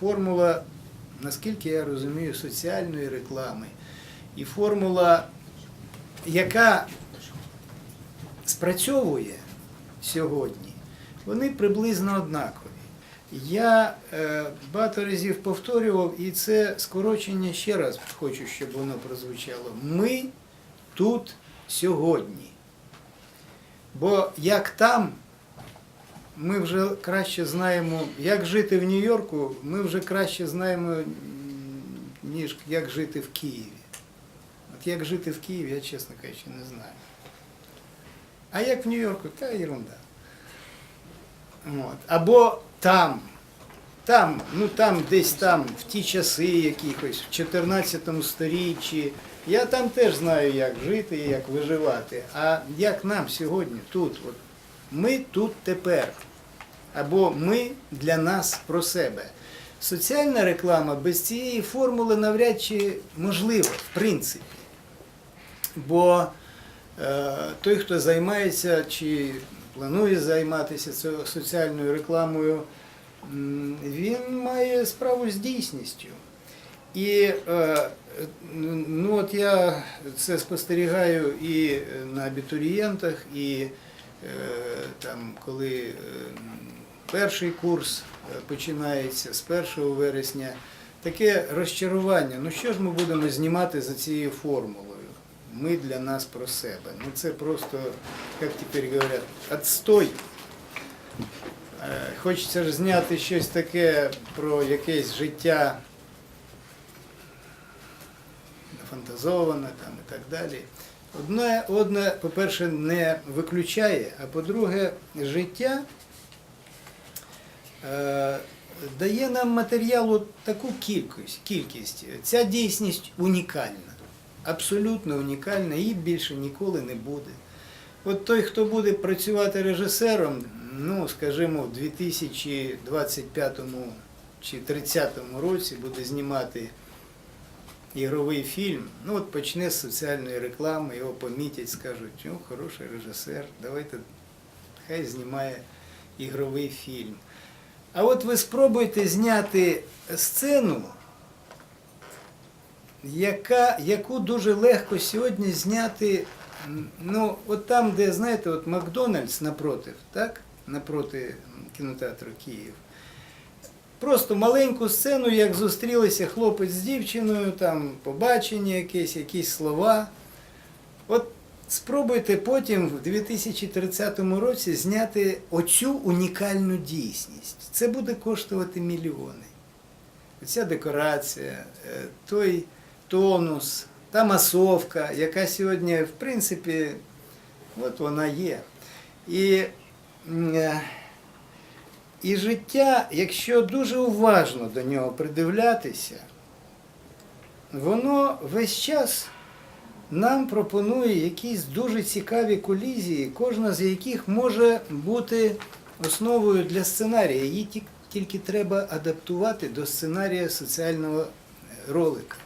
Формула, наскільки я розумію, соціальної реклами і формула, яка спрацьовує сьогодні, вони приблизно однакові. Я е, багато разів повторював, і це скорочення ще раз хочу, щоб воно прозвучало. Ми тут сьогодні. Бо як там, ми вже краще знаємо, як жити в Нью-Йорку, ми вже краще знаємо, ніж як жити в Києві. От як жити в Києві, я, чесно кажучи, не знаю. А як в Нью-Йорку, та ерунда. От. Або там, там, ну там, десь там, в ті часи якихось, в 14 сторіччі. Я там теж знаю, як жити і як виживати. А як нам сьогодні, тут, от, ми тут тепер. Або ми для нас про себе. Соціальна реклама без цієї формули навряд чи можлива, в принципі. Бо е, той, хто займається чи планує займатися цією соціальною рекламою, він має справу з дійсністю. І е, ну от я це спостерігаю і на абітурієнтах, і там, коли е, перший курс е, починається з 1 вересня, таке розчарування. Ну що ж ми будемо знімати за цією формулою? Ми для нас про себе. Ну це просто, як тепер говорять, отстой. Е, Хочеться ж зняти щось таке про якесь життя фантазоване там і так далі. Одне, одне, по-перше, не виключає, а по-друге, життя е, дає нам матеріалу таку кількість, кількість. Ця дійсність унікальна, абсолютно унікальна, її більше ніколи не буде. От той, хто буде працювати режисером, ну, скажімо, в 2025 чи 30 році буде знімати ігровий фільм, ну от почне з соціальної реклами, його помітять, скажуть, о, хороший режисер, давайте хай знімає ігровий фільм. А от ви спробуйте зняти сцену, яка, яку дуже легко сьогодні зняти, ну, от там, де, знаєте, от Макдональдс напротив, так? Напроти кінотеатру Київ. Просто маленьку сцену, як зустрілися хлопець з дівчиною, там побачення якесь, якісь слова. От спробуйте потім в 2030 році зняти оцю унікальну дійсність. Це буде коштувати мільйони. Оця декорація, е, той тонус, та масовка, яка сьогодні, в принципі, от вона є. І е, і життя, якщо дуже уважно до нього придивлятися, воно весь час нам пропонує якісь дуже цікаві колізії, кожна з яких може бути основою для сценарія. Її ті- тільки треба адаптувати до сценарія соціального ролика.